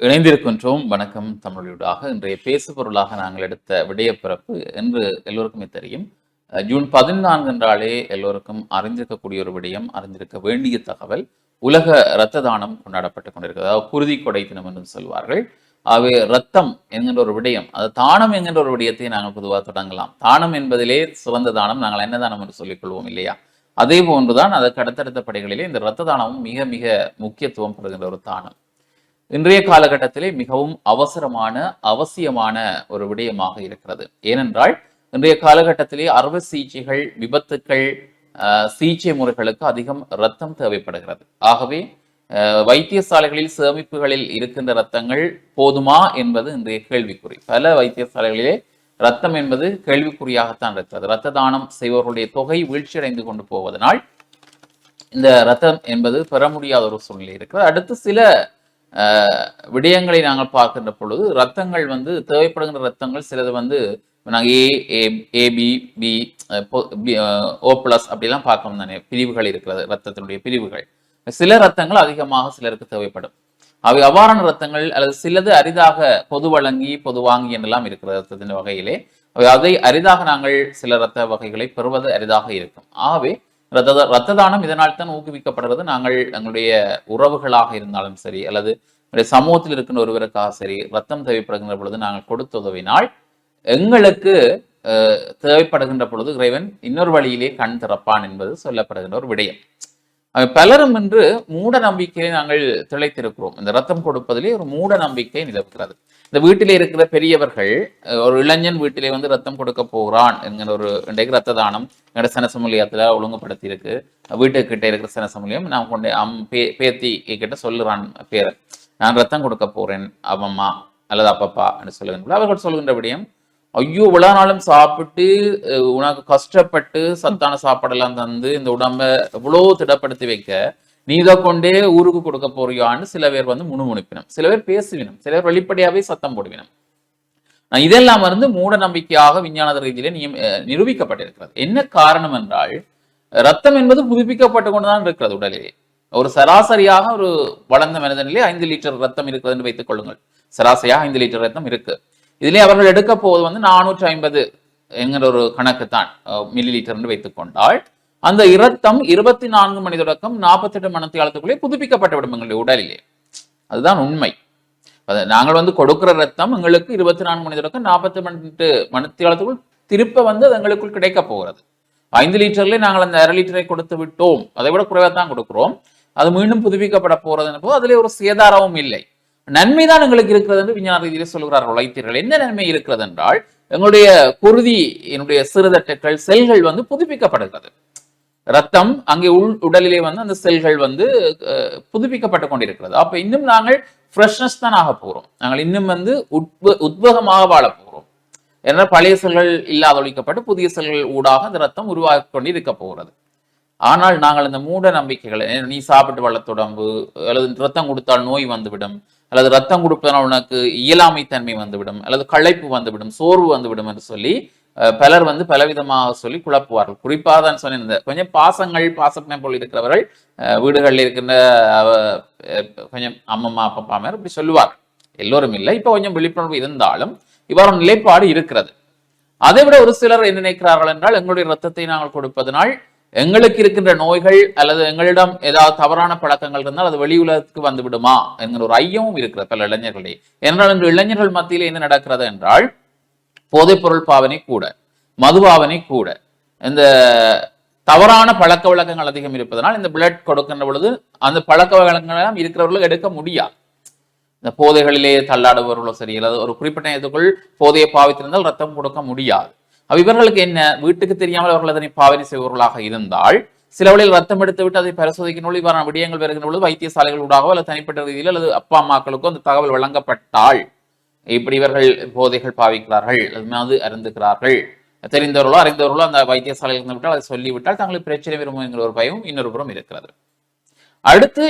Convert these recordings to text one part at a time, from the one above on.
இணைந்திருக்கின்றோம். வணக்கம் தமிழூடாக இன்றைய பேசு பொருளாக நாங்கள் எடுத்த விடயப்பிறப்பு என்று எல்லோருக்குமே தெரியும். ஜூன் பதினான்கு என்றாலே எல்லோருக்கும் அறிந்திருக்கக்கூடிய ஒரு விடயம் அறிந்திருக்க வேண்டிய தகவல். உலக இரத்த தானம் கொண்டாடப்பட்டு கொண்டிருக்கிறது. அதாவது குருதி கொடை தினம் என்று சொல்வார்கள். அவை ரத்தம் என்கின்ற ஒரு விடயம் அது தானம் என்கின்ற ஒரு விடயத்தை நாங்கள் பொதுவாக தொடங்கலாம். தானம் என்பதிலே சிறந்த தானம் நாங்கள் என்ன தானம் என்று சொல்லிக்கொள்வோம் இல்லையா? அதே போன்றுதான் அதற்கு அடுத்தடுத்த படைகளிலே இந்த இரத்த தானமும் மிக மிக முக்கியத்துவம் பெறுகின்ற ஒரு தானம். இன்றைய காலகட்டத்திலே மிகவும் அவசரமான அவசியமான ஒரு விடயமாக இருக்கிறது. ஏனென்றால் இன்றைய காலகட்டத்திலே அறுவை சிகிச்சைகள் விபத்துக்கள் சிகிச்சை முறைகளுக்கு அதிகம் ரத்தம் தேவைப்படுகிறது. ஆகவே வைத்தியசாலைகளில் சேமிப்புகளில் இருக்கின்ற ரத்தங்கள் போதுமா என்பது இன்றைய கேள்விக்குறி. பல வைத்தியசாலைகளிலே ரத்தம் என்பது கேள்விக்குறியாகத்தான் இருக்கிறது. இரத்த தானம் செய்வர்களுடைய தொகை வீழ்ச்சியடைந்து கொண்டு போவதனால் இந்த ரத்தம் என்பது பெற முடியாத ஒரு சூழ்நிலை இருக்கிறது. அடுத்து சில விடயங்களை நாங்கள் பார்க்கின்ற பொழுது ரத்தங்கள் வந்து தேவைப்படுகின்ற ரத்தங்கள் சிலது வந்து நாங்கள் A A AB B O plus அப்படிலாம் பார்க்கணும் தானே. பிரிவுகள் இருக்கிறது ரத்தத்தினுடைய பிரிவுகள். சில ரத்தங்கள் அதிகமாக சிலருக்கு தேவைப்படும். அவை அவ்வாறான ரத்தங்கள் அல்லது சிலது அரிதாக பொது வழங்கி பொது வாங்கி என்றெல்லாம் இருக்கிற ரத்தத்தின் வகையிலே அவை அதை அரிதாக நாங்கள் சில ரத்த வகைகளை பெறுவது அரிதாக இருக்கும். ஆகவே ரத்த ரத்த தானம் இதனால் தான் ஊக்குவிக்கப்படுகிறது நாங்கள் எங்களுடைய உறவுகளாக இருந்தாலும் சரி அல்லது சமூகத்தில் இருக்கின்ற ஒருவருக்காக சரி ரத்தம் தேவைப்படுகின்ற பொழுது நாங்கள் கொடுத்து உதவினால் எங்களுக்கு அஹ், தேவைப்படுகின்ற பொழுது இறைவன் இன்னொரு வழியிலே கண் திறப்பான் என்பது சொல்லப்படுகின்ற ஒரு விடயம். பலரும் என்று மூட நம்பிக்கையை நாங்கள் திளைத்திருக்கிறோம். இந்த ரத்தம் கொடுப்பதிலே ஒரு மூட நம்பிக்கை நிலவுகிறது. இந்த வீட்டிலே இருக்கிற பெரியவர்கள் ஒரு இளைஞன் வீட்டிலே வந்து ரத்தம் கொடுக்க போகிறான் என்கிற ஒரு இன்றைக்கு ரத்த தானம் எங்களோட சனசமூலியத்தில் ஒழுங்குபடுத்தி இருக்கு வீட்டுக்கிட்ட இருக்கிற சனசமூலியம் நான் கொண்டு அம் பே பேத்தி கிட்ட சொல்லுறான் பேரை நான் ரத்தம் கொடுக்க போறேன் அவம்மா அல்லது அப்பப்பா என்று சொல்லுகின்ற அவர்கள் சொல்கின்ற விடயம் ஐயோ இவ்வளோ நாளும் சாப்பிட்டு உனக்கு கஷ்டப்பட்டு சத்தான சாப்பாடெல்லாம் தந்து இந்த உடம்ப எவ்வளோ திடப்படுத்தி வைக்க நீ இதை கொண்டே ஊருக்கு கொடுக்க போறியான்னு சில பேர் வந்து முணுமுணுப்பினம். சில பேர் பேசுவினம். சில பேர் வெளிப்படையாகவே சத்தம் போடுவினம். இதெல்லாம் வந்து மூட நம்பிக்கையாக விஞ்ஞான ரீதியிலே நியம் நிரூபிக்கப்பட்டிருக்கிறது. என்ன காரணம் என்றால் ரத்தம் என்பது புதுப்பிக்கப்பட்டு கொண்டுதான் இருக்கிறது உடலிலே. ஒரு சராசரியாக ஒரு வளர்ந்த மனிதனிலே ஐந்து லிட்டர் ரத்தம் இருக்கிறது என்று வைத்துக் கொள்ளுங்கள். சராசரியாக ஐந்து லிட்டர் ரத்தம் இருக்கு. இதிலே அவர்கள் எடுக்க போவது வந்து நானூற்றி ஐம்பது என்கிற ஒரு கணக்கு தான் மில்லி லிட்டர் என்று வைத்துக் கொண்டால். அந்த இரத்தம் இருபத்தி நான்கு மணி தொடக்கம் நாற்பத்தெட்டு காலத்துக்குள்ளே புதுப்பிக்கப்பட்டு விடும் எங்களுடைய உடலிலே. அதுதான் உண்மை. நாங்கள் வந்து கொடுக்கிற ரத்தம் எங்களுக்கு இருபத்தி நான்கு மணி தொடக்கம் நாற்பத்தி மணி காலத்துக்குள் திருப்ப வந்து அது எங்களுக்குள் கிடைக்க போகிறது. ஐந்து லிட்டர்லேயே நாங்கள் அந்த அரை லிட்டரை கொடுத்து விட்டோம். அதை விட குறைவாக தான் கொடுக்கிறோம். அது மீண்டும் புதுப்பிக்கப்பட போறது போது அதிலே ஒரு சேதாரமும் இல்லை. நன்மைதான் எங்களுக்கு இருக்கிறது என்று விஞ்ஞான ரீதியிலே சொல்கிறார்கள் உழைத்தீர்கள். என்ன நன்மை இருக்கிறது என்றால் எங்களுடைய குருதி என்னுடைய சிறுதட்டுக்கள் செல்கள் வந்து புதுப்பிக்கப்படுகிறது. ரத்தம் அங்கே உள் உடலிலே வந்து அந்த செல்கள் வந்து புதுப்பிக்கப்பட்டு கொண்டிருக்கிறது. அப்ப இன்னும் நாங்கள் ஃப்ரெஷ்னஸ் தான் ஆக போறோம். நாங்கள் இன்னும் வந்து உட்ப உத்வேகமாக வாழ போறோம். ஏன்னா பழைய செல்கள் இல்லாத ஒழிக்கப்பட்டு புதிய செல்கள் ஊடாக அந்த ரத்தம் உருவாக்கி கொண்டு இருக்க போகிறது. ஆனால் நாங்கள் இந்த மூட நம்பிக்கைகளை நீ சாப்பிட்டு வளர்த்துடம்பு அல்லது ரத்தம் கொடுத்தால் நோய் வந்துவிடும் அல்லது ரத்தம் கொடுப்பதனால் உனக்கு இயலாமை தன்மை வந்துவிடும் அல்லது களைப்பு வந்துவிடும் சோர்வு வந்துவிடும் என்று சொல்லி பலர் வந்து பலவிதமாக சொல்லி குழப்புவார்கள். குறிப்பாக தான் சொன்னேன் இந்த கொஞ்சம் பாசங்கள் பாசப்பினை போல் இருக்கிறவர்கள் அஹ், வீடுகளில் இருக்கின்ற கொஞ்சம் அம்மம்மா அப்பப்பா மேர் இப்படி சொல்லுவார். எல்லோரும் இல்லை. இப்போ கொஞ்சம் விழிப்புணர்வு இருந்தாலும் இவ்வாறு நிலைப்பாடு இருக்கிறது. அதை விட ஒரு சிலர் என்ன நினைக்கிறார்கள் என்றால் எங்களுடைய ரத்தத்தை நாங்கள் கொடுப்பதனால் எங்களுக்கு இருக்கின்ற நோய்கள் அல்லது எங்களிடம் ஏதாவது தவறான பழக்கங்கள் இருந்தால் அது வெளி உலகத்துக்கு வந்து விடுமா என்கிற ஒரு ஐயமும் இருக்கிறது பல இளைஞர்களே. ஏனென்றால் இன்று இளைஞர்கள் மத்தியில் என்ன நடக்கிறது என்றால் போதைப்பொருள் பாவனை கூட மது பாவனை கூட இந்த தவறான பழக்க வழக்கங்கள் அதிகம் இருப்பதனால் இந்த பிளட் கொடுக்கின்ற பொழுது அந்த பழக்க வழக்கங்கள் இருக்கிறவர்களுக்கு இருக்கிறவர்கள் எடுக்க முடியாது. இந்த போதைகளிலே தள்ளாடுபவர்களோ சரி அல்லது ஒரு குறிப்பிட்ட நேரத்துக்குள் போதையை பாவித்திருந்தால் ரத்தம் கொடுக்க முடியாது. அப்ப இவர்களுக்கு என்ன? வீட்டுக்கு தெரியாமல் அவர்கள் அதனை பாவனை செய்பவர்களாக இருந்தால் சிலவழியில் ரத்தம் எடுத்து விட்டு அதை பரிசோதிக்கணும் இவ்வாறான விடயங்கள் வருகின்ற பொழுது வைத்தியசாலைகள் ஊடாகவோ அல்லது தனிப்பட்ட ரீதியில் அல்லது அப்பா அம்மாக்களுக்கோ அந்த தகவல் வழங்கப்பட்டால் இப்படி இவர்கள் போதைகள் பாவிக்கிறார்கள் அது அருந்துகிறார்கள். தெரிந்தவர்களோ அறிந்தவர்களோ அந்த வைத்தியசாலையில் இருந்து விட்டால் அதை சொல்லிவிட்டால் தங்களுக்கு பிரச்சனை வரும் என்கிற ஒரு பயமும் இன்னொரு புறம் இருக்கிறது. அடுத்து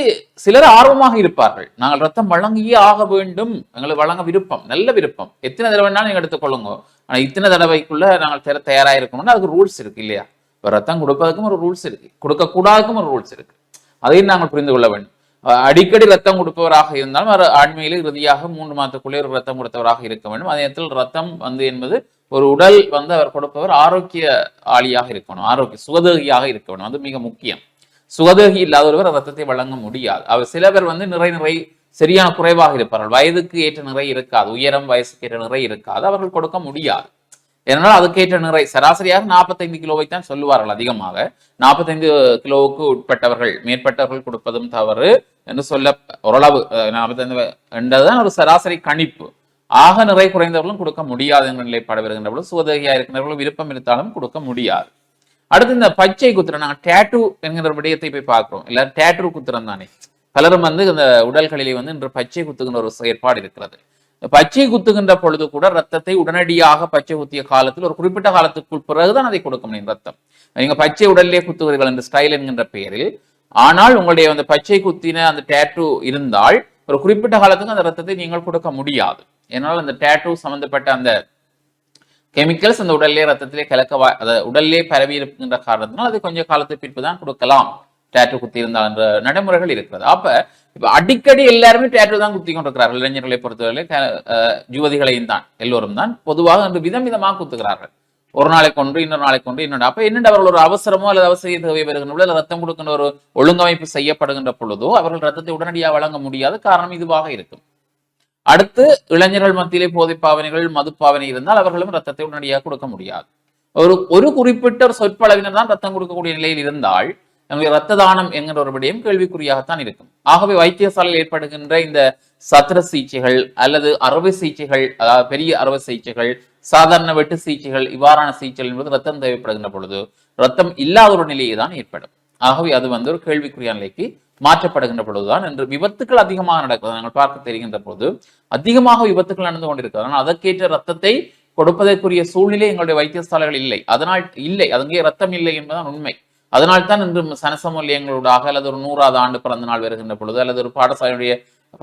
சிலர் ஆர்வமாக இருப்பார்கள். நாங்கள் ரத்தம் வழங்கியே ஆக வேண்டும். எங்களுக்கு வழங்க விருப்பம் நல்ல விருப்பம். எத்தனை தடவை வேணாலும் நீங்க எடுத்துக்கொள்ளுங்க. ஆனா இத்தனை தடவைக்குள்ள நாங்கள் தர தயாராக இருக்கணும்னா அதுக்கு ரூல்ஸ் இருக்கு இல்லையா? இப்ப ரத்தம் கொடுப்பதற்கும் ஒரு ரூல்ஸ் இருக்கு. கொடுக்க கூடாதுக்கும் ஒரு ரூல்ஸ் இருக்கு. அதையும் நாங்கள் புரிந்து கொள்ள வேண்டும். அடிக்கடி ரத்தம் கொடுப்பவராக இருந்தாலும் அவர் ஆண்மையில் இறுதியாக மூன்று மாதத்துக்குள்ளே ஒரு ரத்தம் கொடுத்தவராக இருக்க வேண்டும். அதே நேரத்தில் ரத்தம் வந்து என்பது ஒரு உடல் வந்து அவர் கொடுப்பவர் ஆரோக்கிய ஆளியாக இருக்கணும். ஆரோக்கிய சுகதேகியாக இருக்க வேண்டும். அது மிக முக்கியம். சுகதேகி இல்லாதவர் ரத்தத்தை வழங்க முடியாது. அவர் சில பேர் வந்து நிறை நிறை சரியான குறைவாக இருப்பார்கள். வயதுக்கு ஏற்ற நிறை இருக்காது. உயரம் வயசுக்கு ஏற்ற நிறை இருக்காது. அவர்கள் கொடுக்க முடியாது. ஏனால் அதுக்கேற்ற நிறை சராசரியாக நாற்பத்தைந்து கிலோவை தான் சொல்லுவார்கள் அதிகமாக. நாற்பத்தைந்து கிலோவுக்கு உட்பட்டவர்கள் மேற்பட்டவர்கள் கொடுப்பதும் தவறு என்று சொல்ல ஓரளவு நாற்பத்தைந்து என்றதுதான் ஒரு சராசரி கணிப்பு. ஆக நிறை குறைந்தவர்களும் கொடுக்க முடியாது என்ற நிலைப்பாடு வருகின்ற பொழுது சுவதகியா இருக்கிறவர்களும் விருப்பம் இருந்தாலும் கொடுக்க முடியாது. அடுத்து இந்த பச்சை குத்திரம் நாங்கள் டேட்டு என்கிற விடயத்தை போய் பார்க்குறோம். இல்ல டேட்டு குத்திரம் தானே பலரும் வந்து இந்த உடல்களிலே வந்து இன்று பச்சை குத்துகின்ற ஒரு செயற்பாடு இருக்கிறது. பச்சை குத்துகின்ற பொழுது கூட ரத்தத்தை உடனடியாக பச்சை குத்திய காலத்தில் ஒரு குறிப்பிட்ட காலத்துக்குள் பிறகுதான் அதை கொடுக்க முடியும் ரத்தம். நீங்க பச்சை உடல்லே குத்துவீர்கள் என்ற ஸ்டைல் என்கின்ற பெயரில் ஆனால் உங்களுடைய அந்த பச்சை குத்தின அந்த டேட்டு இருந்தால் ஒரு குறிப்பிட்ட காலத்துக்கு அந்த ரத்தத்தை நீங்கள் கொடுக்க முடியாது. ஏனால் அந்த டேட்டு சம்பந்தப்பட்ட அந்த கெமிக்கல்ஸ் அந்த உடல்லே ரத்தத்திலே கலக்க வா- அத உடல்லே பரவி இருக்கின்ற காரணத்தினால் அது கொஞ்சம் காலத்துக்கு பின்பு தான் கொடுக்கலாம். டேட்டு குத்தி இருந்தால் என்ற நடைமுறைகள் இருக்கிறது. அப்ப இப்ப அடிக்கடி எல்லாருமே டேட்டு தான் குத்தி கொண்டிருக்கிறார்கள். இளைஞர்களை பொறுத்தவரை க- யுவதிகளையும் தான் எல்லோரும் தான். பொதுவாக அன்று விதம் விதமாக குத்துகிறார்கள். ஒரு நாளைக்கு ஒன்று இன்னொரு நாளைக்கு ஒன்று இன்னொன்று அப்ப என்னென்ன அவர்கள் ஒரு அவசரமோ அல்லது அவசிய தேவை வருகின்ற அல்லது ரத்தம் கொடுக்கின்ற ஒரு ஒழுங்கமைப்பு செய்யப்படுகின்ற பொழுதோ அவர்கள் ரத்தத்தை உடனடியாக வழங்க முடியாத காரணம் இதுவாக இருக்கும். அடுத்து இளைஞர்கள் மத்தியிலே போதை பாவனைகள் மது பாவனை இருந்தால் அவர்களும் ரத்தத்தை உடனடியாக கொடுக்க முடியாது. ஒரு ஒரு குறிப்பிட்ட ஒரு சொற்பளவினர் தான் ரத்தம் கொடுக்கக்கூடிய நிலையில் இருந்தால் நம்முடைய ரத்த தானம் என்கிற ஒரு விடயம் கேள்விக்குறியாகத்தான் இருக்கும். ஆகவே வைத்தியசாலையில் ஏற்படுகின்ற இந்த சத்திர சிகிச்சைகள் அல்லது அறுவை சிகிச்சைகள் அதாவது பெரிய அறுவை சிகிச்சைகள் சாதாரண வெட்டு சிகிச்சைகள் இவ்வாறான சிகிச்சைகள் என்பது ரத்தம் தேவைப்படுகின்ற பொழுது ரத்தம் இல்லாத ஒரு நிலையை தான் ஏற்படும். ஆகவே அது வந்து ஒரு கேள்விக்குரிய நிலைக்கு மாற்றப்படுகின்ற பொழுதுதான் என்று விபத்துக்கள் அதிகமாக நடக்கிறது. நாங்கள் பார்க்க தெரிகின்ற போது அதிகமாக விபத்துக்கள் நடந்து கொண்டிருக்கிறது. ஆனால் அதற்கேற்ற ரத்தத்தை கொடுப்பதற்குரிய சூழ்நிலை எங்களுடைய வைத்தியசாலைகள் இல்லை. அதனால் இல்லை. அங்கே ரத்தம் இல்லை என்பதுதான் உண்மை. அதனால் தான் இன்று சனசமூலியங்களூடாக அல்லது ஒரு நூறாவது ஆண்டு பிறந்த நாள் வருகின்ற பொழுது அல்லது ஒரு பாடசாலையுடைய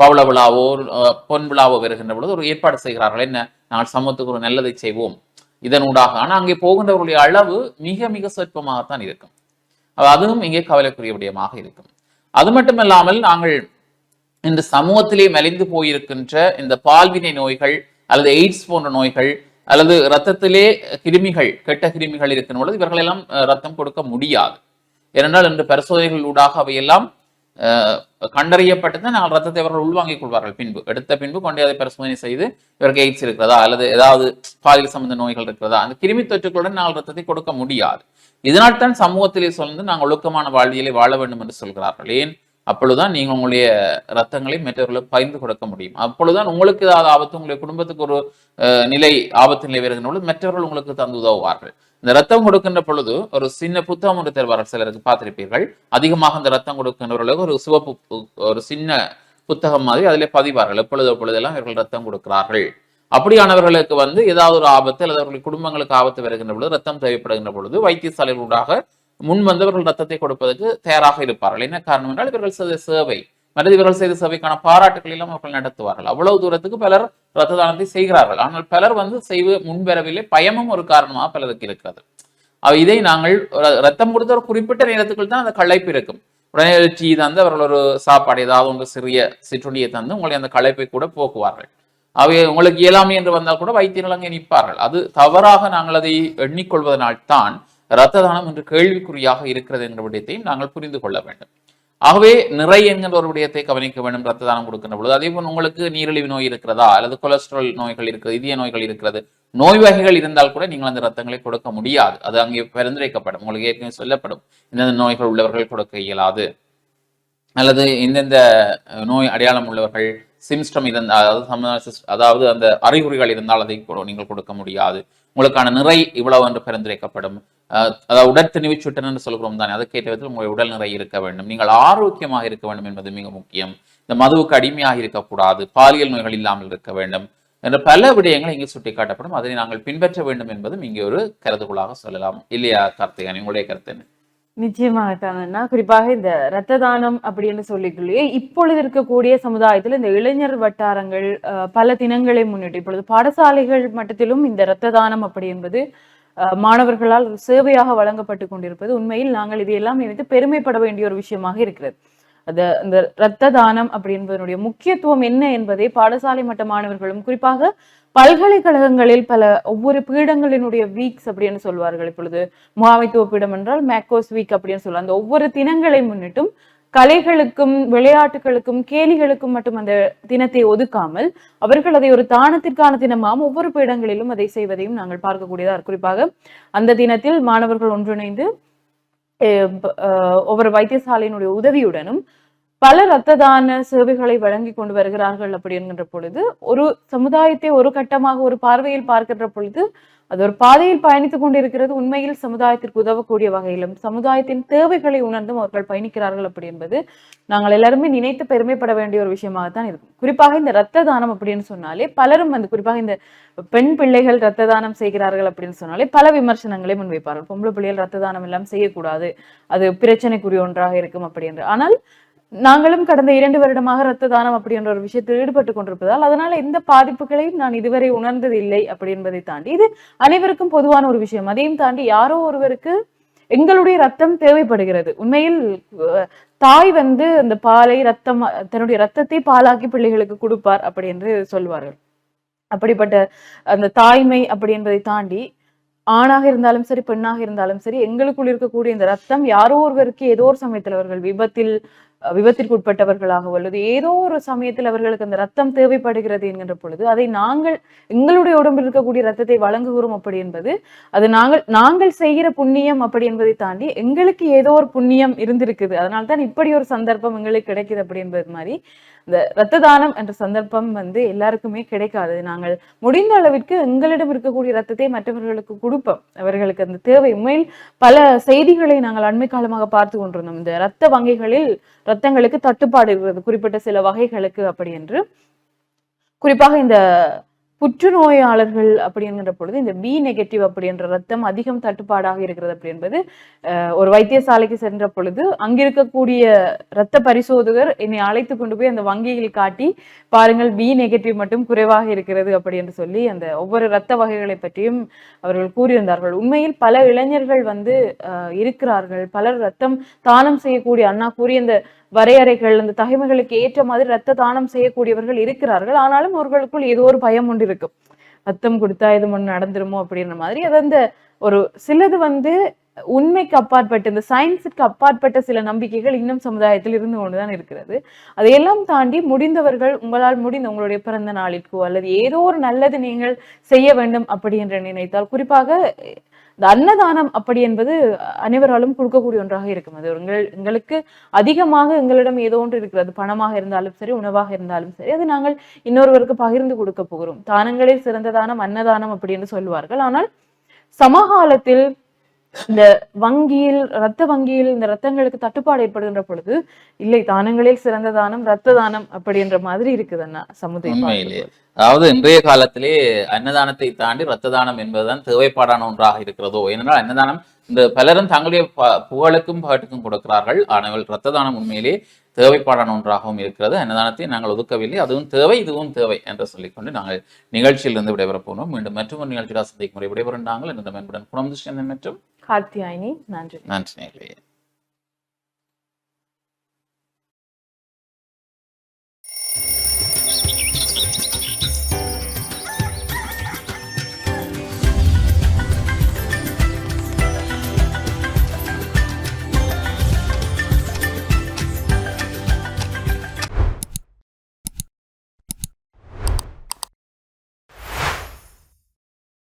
பவள விழாவோ பொன் விழாவோ வருகின்ற பொழுது ஒரு ஏற்பாடு செய்கிறார்கள். என்ன? நாங்கள் சமூகத்துக்கு ஒரு நல்லதை செய்வோம். இதனூடாக. ஆனால் அங்கே போகின்றவர்களுடைய அளவு மிக மிக சொற்பமாகத்தான் இருக்கும். அதுவும் இங்கே கவலைக்குரிய விடயமாக இருக்கும். அது மட்டுமல்லாமல் நாங்கள் இந்த சமூகத்திலே மலிந்து போயிருக்கின்ற இந்த பால்வினை நோய்கள் அல்லது எய்ட்ஸ் போன்ற நோய்கள் அல்லது ரத்தத்திலே கிருமிகள் கெட்ட கிருமிகள் இருக்கின்ற பொழுது இவர்களெல்லாம் ரத்தம் கொடுக்க முடியாது. ஏனென்றால் இன்று பரிசோதனைகளூடாக அவையெல்லாம் அஹ், நாங்கள் ரத்தத்தை அவர்கள் உள்வாங்கிக் கொள்வார்கள். பின்பு எடுத்த பின்பு கொண்டு அதை பரிசோதனை செய்து இவருக்கு எய்ட்ஸ் இருக்கிறதா? அல்லது ஏதாவது பாலியல் சம்பந்த நோய்கள் இருக்கிறதா? அந்த கிருமி தொற்றுகளுடன் நாங்கள் ரத்தத்தை கொடுக்க முடியாது. இதனால் தான் சமூகத்திலே சொல்ந்து நாங்கள் ஒழுக்கமான வாழ்வியலை வாழ வேண்டும் என்று சொல்கிறார்கள். ஏன்? அப்பொழுதுதான் நீங்க உங்களுடைய ரத்தங்களை மற்றவர்களுக்கு பகிர்ந்து கொடுக்க முடியும். அப்பொழுதுதான் உங்களுக்கு ஏதாவது ஆபத்து உங்களுடைய குடும்பத்துக்கு ஒரு நிலை ஆபத்து நிலை வருகின்ற மற்றவர்கள் உங்களுக்கு தந்து உதவுவார்கள். இந்த ரத்தம் கொடுக்கின்ற பொழுது ஒரு சின்ன புத்தகம் ஒன்று தருவார்கள் சிலருக்கு பார்த்திருப்பீர்கள். அதிகமாக இந்த ரத்தம் கொடுக்கின்றவர்களுக்கு ஒரு சிவப்பு பு- ஒரு சின்ன புத்தகம் மாதிரி அதிலே பதிவார்கள். எப்பொழுது எப்பொழுதெல்லாம் இவர்கள் ரத்தம் கொடுக்கிறார்கள். அப்படியானவர்களுக்கு வந்து ஏதாவது ஒரு ஆபத்து அல்லது அவர்களுடைய குடும்பங்களுக்கு ஆபத்து வருகின்ற பொழுது ரத்தம் தேவைப்படுகின்ற பொழுது வைத்தியசாலைகளூடாக முன் வந்தவர்கள் ரத்தத்தை கொடுப்பதற்கு தயாராக இருப்பார்கள். என்ன காரணம் என்றால் இவர்கள் செய்த சேவை மற்றது இவர்கள் செய்த சேவைக்கான பாராட்டுகள் எல்லாம் அவர்கள் நடத்துவார்கள். அவ்வளவு தூரத்துக்கு பலர் ரத்த தானத்தை செய்கிறார்கள். ஆனால் பலர் வந்து செய்வ முன்வரவில்லை பயமும் ஒரு காரணமாக பலருக்கு இருக்கிறது. இதை நாங்கள் ரத்தம் கொடுத்த ஒரு குறிப்பிட்ட நேரத்துக்குள் தான் அந்த களைப்பு இருக்கும். உடனே டீ தந்து அவர்கள் ஒரு சாப்பாடு ஏதாவது ஒன்று சிறிய சிற்றுண்டியை தந்து உங்களை அந்த களைப்பை கூட போக்குவார்கள். அவை உங்களுக்கு இயலாமை என்று வந்தால் கூட வைத்தியர்கள் அங்கே நிற்பார்கள். அது தவறாக நாங்கள் அதை எண்ணிக்கொள்வதனால் தான் இரத்த தானம் என்று கேள்விக்குறியாக இருக்கிறது என்ற விடயத்தையும் நாங்கள் புரிந்து கொள்ள வேண்டும். ஆகவே நிறை என்கின்ற ஒரு விடயத்தை கவனிக்க வேண்டும் ரத்த தானம் கொடுக்கின்ற பொழுது. அதே போல் உங்களுக்கு நீரிழிவு நோய் இருக்கிறதா? அல்லது கொலஸ்ட்ரால் நோய்கள் இருக்கிறது இதய நோய்கள் இருக்கிறது. நோய் வகைகள் இருந்தால் கூட நீங்கள் அந்த ரத்தங்களை கொடுக்க முடியாது. அது அங்கே பரிந்துரைக்கப்படும். உங்களுக்கு ஏற்கனவே சொல்லப்படும். இந்தந்த நோய்கள் உள்ளவர்கள் கொடுக்க இயலாது. அல்லது இந்தந்த நோய் அடையாளம் உள்ளவர்கள் சிம்ஸ்டம் இருந்தால் அதாவது அதாவது அந்த அறிகுறிகள் இருந்தால் அதை நீங்கள் கொடுக்க முடியாது. உங்களுக்கான நிறை இவ்வளவு என்று பரிந்துரைக்கப்படும். அதாவது உடற்திணிவு சுட்டன் என்று சொல்கிறோம் தானே அதற்கேற்ற விதத்தில் உங்களுடைய உடல் நிறை இருக்க வேண்டும். நீங்கள் ஆரோக்கியமாக இருக்க வேண்டும் என்பது மிக முக்கியம். இந்த மதுவுக்கு அடிமையாக இருக்கக்கூடாது பாலியல் நோய்கள் இல்லாமல் இருக்க வேண்டும் என்ற பல விடயங்கள் இங்கே சுட்டிக்காட்டப்படும். அதனை நாங்கள் பின்பற்ற வேண்டும் என்பதும் இங்கே ஒரு கருதுகோளாக சொல்லலாம். இல்லையா கார்த்திகானி உங்களுடைய கருத்து என்ன? நிச்சயமாகத்தாங்கன்னா குறிப்பாக இந்த இரத்த தானம் அப்படின்னு சொல்லிக்கொள்ளே இப்பொழுது இருக்கக்கூடிய சமுதாயத்தில் இந்த இளைஞர் வட்டாரங்கள் அஹ், பல தினங்களை முன்னிட்டு இப்பொழுது பாடசாலைகள் மட்டத்திலும் இந்த இரத்த தானம் அப்படி என்பது மாணவர்களால் ஒரு சேவையாக வழங்கப்பட்டு கொண்டிருப்பது உண்மையில் நாங்கள் இதையெல்லாம் நினைத்து பெருமைப்பட வேண்டிய ஒரு விஷயமாக இருக்கிறது. அது இந்த இரத்த தானம் அப்படி என்பதனுடைய முக்கியத்துவம் என்ன என்பதை பாடசாலை மட்ட மாணவர்களும் குறிப்பாக பல்கலைக்கழகங்களில் பல ஒவ்வொரு பீடங்களினுடைய வீக்ஸ் அப்படின்னு சொல்வார்கள். இப்பொழுது மாவைத்துவ பீடம் என்றால் மேக்கோஸ் வீக் அப்படின்னு சொல்லுவாங்க அந்த ஒவ்வொரு தினங்களை முன்னிட்டும் கலைகளுக்கும் விளையாட்டுகளுக்கும் கேலிகளுக்கும் மட்டும் அந்த தினத்தை ஒதுக்காமல் அவர்கள் அதை ஒரு தானத்திற்கான தினமாகவும் ஒவ்வொரு பீடங்களிலும் அதை செய்வதையும் நாங்கள் பார்க்கக்கூடியதா குறிப்பாக அந்த தினத்தில் மாணவர்கள் ஒன்றிணைந்து அஹ் அஹ் ஒவ்வொரு வைத்தியசாலையினுடைய உதவியுடனும் பல இரத்த தான சேவைகளை வழங்கி கொண்டு வருகிறார்கள் அப்படி என்கின்ற பொழுது ஒரு சமுதாயத்தை ஒரு கட்டமாக ஒரு பார்வையில் பார்க்கின்ற பொழுது அது ஒரு பாதையில் பயணித்துக் கொண்டிருக்கிறது. உண்மையில் சமுதாயத்திற்கு உதவக்கூடிய வகையிலும் சமுதாயத்தின் தேவைகளை உணர்ந்தும் அவர்கள் பயணிக்கிறார்கள் அப்படி என்பது நாங்கள் எல்லாருமே நினைத்து பெருமைப்பட வேண்டிய ஒரு விஷயமாகத்தான் இருக்கும். குறிப்பாக இந்த இரத்த தானம் அப்படின்னு சொன்னாலே பலரும் வந்து குறிப்பாக இந்த பெண் பிள்ளைகள் இரத்த தானம் செய்கிறார்கள் அப்படின்னு சொன்னாலே பல விமர்சனங்களை முன்வைப்பார்கள். பொம்பளை பிள்ளைகள் இரத்த தானம் எல்லாம் செய்யக்கூடாது. அது பிரச்சனைக்குரிய ஒன்றாக இருக்கும் அப்படி என்று. ஆனால் நாங்களும் கடந்த இரண்டு வருடமாக ரத்த தானம் அப்படின்ற ஒரு விஷயத்தில் ஈடுபட்டு கொண்டிருப்பதால் அதனால எந்த பாதிப்புகளையும் நான் இதுவரை உணர்ந்தது இல்லை அப்படி என்பதை தாண்டி இது அனைவருக்கும் பொதுவான ஒரு விஷயம். அதையும் தாண்டி யாரோ ஒருவருக்கு எங்களுடைய ரத்தம் தேவைப்படுகிறது. உண்மையில் தாய் வந்து அந்த பாலை ரத்தம் தன்னுடைய ரத்தத்தை பாலாக்கி பிள்ளைகளுக்கு கொடுப்பார் அப்படி என்று சொல்வார்கள். அப்படிப்பட்ட அந்த தாய்மை அப்படி என்பதை தாண்டி ஆணாக இருந்தாலும் சரி பெண்ணாக இருந்தாலும் சரி எங்களுக்குள் இருக்கக்கூடிய இந்த ரத்தம் யாரோ ஒருவருக்கு ஏதோ ஒரு சமயத்தில் அவர்கள் விபத்தில் விபத்திற்கு உட்பட்டவர்களாகவோ அல்லது ஏதோ ஒரு சமயத்தில் அவர்களுக்கு அந்த ரத்தம் தேவைப்படுகிறது என்கின்ற பொழுது அதை நாங்கள் எங்களுடைய உடம்பில் இருக்கக்கூடிய ரத்தத்தை வழங்குகிறோம் அப்படி என்பது அது நாங்கள் நாங்கள் செய்கிற புண்ணியம் அப்படி என்பதை தாண்டி எங்களுக்கு ஏதோ ஒரு புண்ணியம் இருந்திருக்குது. அதனால தான் இப்படி ஒரு சந்தர்ப்பம் எங்களுக்கு கிடைக்குது அப்படி என்பது மாதிரி இந்த ரத்த தானம் என்ற சந்தர்ப்பம் வந்து எல்லாருக்குமே கிடைக்காது. நாங்கள் முடிந்த அளவிற்கு எங்களிடம் இருக்கக்கூடிய ரத்தத்தை மற்றவர்களுக்கு கொடுப்போம். அவர்களுக்கு அந்த தேவை. உண்மையில் பல செய்திகளை நாங்கள் அண்மை காலமாக பார்த்து கொண்டிருந்தோம். இந்த ரத்த வங்கிகளில் ரத்தங்களுக்கு தட்டுப்பாடு இருக்கிறது குறிப்பிட்ட சில வகைகளுக்கு அப்படி என்று. குறிப்பாக இந்த புற்றுநோயாளர்கள் அப்படி பொழுது இந்த பி நெகட்டிவ் அப்படி என்ற ரத்தம் அதிகம் தட்டுப்பாடாக இருக்கிறது அப்படி என்பது அஹ், ஒரு வைத்தியசாலைக்கு சென்ற பொழுது அங்கிருக்கக்கூடிய இரத்த பரிசோதகர் என்னை அழைத்து கொண்டு போய் அந்த வங்கியில் காட்டி பாருங்கள் பி நெகட்டிவ் மட்டும் குறைவாக இருக்கிறது அப்படி என்று சொல்லி அந்த ஒவ்வொரு இரத்த வகைகளை பற்றியும் அவர்கள் கூறியிருந்தார்கள். உண்மையில் பல இளைஞர்கள் வந்து அஹ், இருக்கிறார்கள். பலர் ரத்தம் தானம் செய்யக்கூடிய அண்ணா கூறிய அந்த வரையறைகள் அந்த தகைமைகளுக்கு ஏற்ற மாதிரி ரத்த தானம் செய்யக்கூடியவர்கள் இருக்கிறார்கள். ஆனாலும் அவர்களுக்குள் ஏதோ ஒரு பயம் உண்டு இருக்கும் அத்தம் கொடுத்தா இது ஒன்று நடந்துருமோ அப்படின்ற மாதிரி. அது அந்த ஒரு சிலது வந்து உண்மைக்கு அப்பாற்பட்ட இந்த சயின்ஸுக்கு அப்பாற்பட்ட சில நம்பிக்கைகள் இன்னும் சமுதாயத்தில் இருந்து கொண்டுதான் இருக்கிறது. அதையெல்லாம் தாண்டி முடிந்தவர்கள் உங்களால் முடிந்த உங்களுடைய பிறந்த நாளிற்கோ அல்லது ஏதோ ஒரு நல்லது நீங்கள் செய்ய வேண்டும் அப்படி என்று நினைத்தால் குறிப்பாக இந்த அன்னதானம் அப்படி என்பது அனைவராலும் கொடுக்கக்கூடிய ஒன்றாக இருக்கும். அது எங்கள் எங்களுக்கு அதிகமாக எங்களிடம் ஏதோ ஒன்று இருக்கிறது. பணமாக இருந்தாலும் சரி உணவாக இருந்தாலும் சரி அது நாங்கள் இன்னொருவருக்கு பகிர்ந்து கொடுக்க போகிறோம். தானங்களே சிறந்த தானம் அன்னதானம் அப்படின்னு சொல்லுவார்கள் ஆனால் சமகாலத்தில் இந்த வங்கியில் ரத்த வங்கியில் இந்த ரத்தங்களுக்கு தட்டுப்பாடு ஏற்படுகின்ற பொழுது இல்லை தானங்களில் சிறந்த தானம் ரத்த தானம் அப்படின்ற மாதிரி இருக்குது அண்ணா சமுதாயம் அதாவது இன்றைய காலத்திலே அன்னதானத்தை தாண்டி ரத்த தானம் என்பதுதான் தேவைப்பாடான ஒன்றாக இருக்கிறதோ? ஏனென்றால் அன்னதானம் இந்த பலரும் தங்களுடைய புகழுக்கும் பாட்டுக்கும் கொடுக்கிறார்கள். ஆனால் ரத்த தானம் உண்மையிலே தேவைப்பாடான ஒன்றாகவும் இருக்கிறது. அன்னதானத்தை நாங்கள் ஒதுக்கவில்லை. அதுவும் தேவை இதுவும் தேவை என்று சொல்லிக்கொண்டு நாங்கள் நிகழ்ச்சியிலிருந்து விடைபெறப் போனோம். மீண்டும் மற்றொரு நிகழ்ச்சியாக சந்திக்கும் முறை விடைபெறும் நாங்கள். இந்த மென்புடன் குணம் மற்றும் கார்த்தியாயினி. நன்றி. நன்றி.